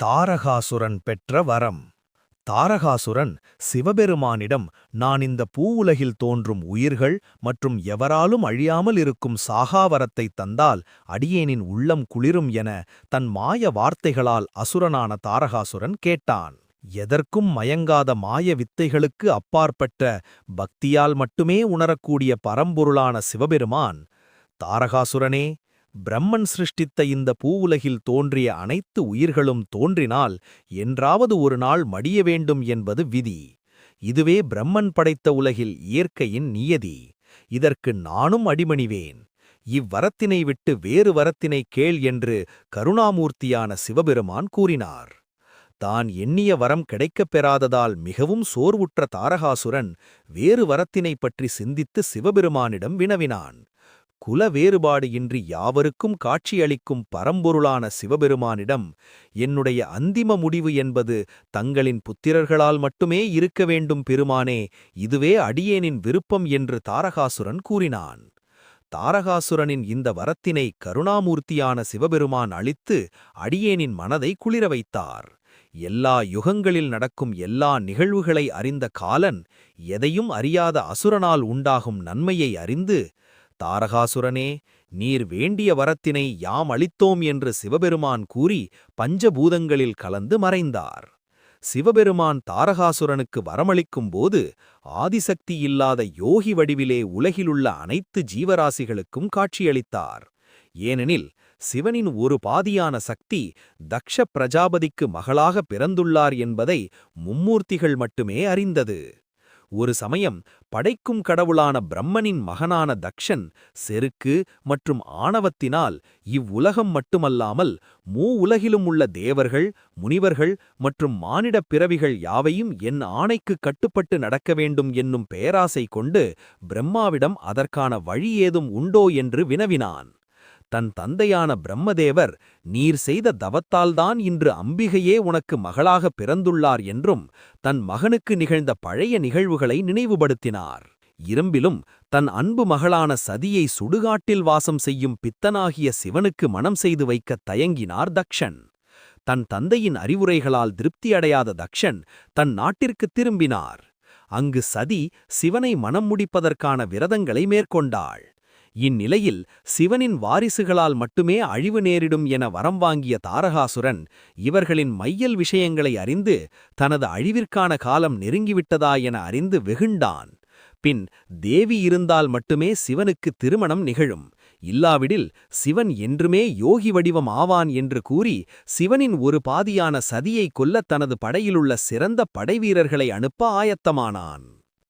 தாரகாசுரன் பெற்ற வரம். தாரகாசுரன் சிவபெருமானிடம் நான் இந்த பூவுலகில் தோன்றும் உயிர்கள் மற்றும் எவராலும் அழியாமல் இருக்கும் சாகாவரத்தை தந்தால் அடியேனின் உள்ளம் குளிரும் என தன் மாய வார்த்தைகளால் அசுரனான தாரகாசுரன் கேட்டான். எதற்கும் மயங்காத மாய வித்தைகளுக்கு அப்பாற்பட்ட பக்தியால் மட்டுமே உணரக்கூடிய பரம்பொருளான சிவபெருமான் தாரகாசுரனே பிரம்மன் சிருஷ்டித்த இந்த பூவுலகில் தோன்றிய அனைத்து உயிர்களும் தோன்றினால் என்றாவது ஒரு நாள் மடிய வேண்டும் என்பது விதி. இதுவே பிரம்மன் படைத்த உலகில் இயற்கையின் நியதி. இதற்கு நானும் அடிமணிவேன். இவ்வரத்தினை விட்டு வேறு வரத்தினை கேள் என்று கருணாமூர்த்தியான சிவபெருமான் கூறினார். தான் எண்ணிய வரம் கிடைக்கப் பெறாததால் மிகவும் சோர்வுற்ற தாரகாசுரன் வேறு வரத்தினைப் பற்றி சிந்தித்து சிவபெருமானிடம் வினவினான். குல வேறுபாடு இன்றி யாவருக்கும் காட்சியளிக்கும் பரம்பொருளான சிவபெருமானிடம் என்னுடைய அந்திம முடிவு என்பது தங்களின் புத்திரர்களால் மட்டுமே இருக்க வேண்டும் பெருமானே இதுவே அடியேனின் விருப்பம் என்று தாரகாசுரன் கூறினான். தாரகாசுரனின் இந்த வரத்தினை கருணாமூர்த்தியான சிவபெருமான் அளித்து அடியேனின் மனதை குளிர வைத்தார். எல்லா யுகங்களில் நடக்கும் எல்லா நிகழ்வுகளை அறிந்த காலன் எதையும் அறியாத அசுரனால் உண்டாகும் நன்மையை அறிந்து தாரகாசுரனே நீர் வேண்டிய வரத்தினை யாம் அளித்தோம் என்று சிவபெருமான் கூறி பஞ்சபூதங்களில் கலந்து மறைந்தார். சிவபெருமான் தாரகாசுரனுக்கு வரமளிக்கும் போது ஆதிசக்தி இல்லாத யோகி வடிவிலே உலகிலுள்ள அனைத்து ஜீவராசிகளுக்கும் காட்சியளித்தார். ஏனெனில் சிவனின் ஒரு பாதியான சக்தி தக்ஷ பிரஜாபதிக்கு மகளாக பிறந்துள்ளார் என்பதை மும்மூர்த்திகள் மட்டுமே அறிந்தது. ஒரு சமயம் படைக்கும் கடவுளான பிரம்மனின் மகனான தக்ஷன் செருக்கு மற்றும் ஆணவத்தினால் இவ்வுலகம் மட்டுமல்லாமல் மூ உலகிலும் உள்ள தேவர்கள் முனிவர்கள் மற்றும் மானிடப் பிறவிகள் யாவையும் என் ஆணைக்கு கட்டுப்பட்டு நடக்க வேண்டும் என்னும் பேராசை கொண்டு பிரம்மாவிடம் அதற்கான வழி ஏதும் உண்டோ என்று வினவினான். தன் தந்தையான பிரம்மதேவர் நீர் செய்த தவத்தால்தான் இன்று அம்பிகையே உனக்கு மகளாக பிறந்துள்ளார் என்றும் தன் மகனுக்கு நிகழ்ந்த பழைய நிகழ்வுகளை நினைவுபடுத்தினார். இரும்பிலும் தன் அன்பு மகளான சதியை சுடுகாட்டில் வாசம் செய்யும் பித்தனாகிய சிவனுக்கு மனம் செய்து வைக்கத் தயங்கினார் தக்ஷன். தன் தந்தையின் அறிவுரைகளால் திருப்தியடையாத தக்ஷன் தன் நாட்டிற்குத் திரும்பினார். அங்கு சதி சிவனை மனம் முடிப்பதற்கான விரதங்களை மேற்கொண்டாள். இந்நிலையில் சிவனின் வாரிசுகளால் மட்டுமே அழிவு நேரிடும் என வரம் வாங்கிய தாரகாசுரன் இவர்களின் மையல் விஷயங்களை அறிந்து தனது அழிவிற்கான காலம் நெருங்கிவிட்டதா என அறிந்து வெகுண்டான். பின் தேவி இருந்தால் மட்டுமே சிவனுக்கு திருமணம் நிகழும். இல்லாவிடில் சிவன் என்றுமே யோகி வடிவம் ஆவான் என்று கூறி சிவனின் ஒரு பாதியான சதியை கொல்ல தனது படையிலுள்ள சிறந்த படைவீரர்களை அனுப்ப ஆயத்தமானான்.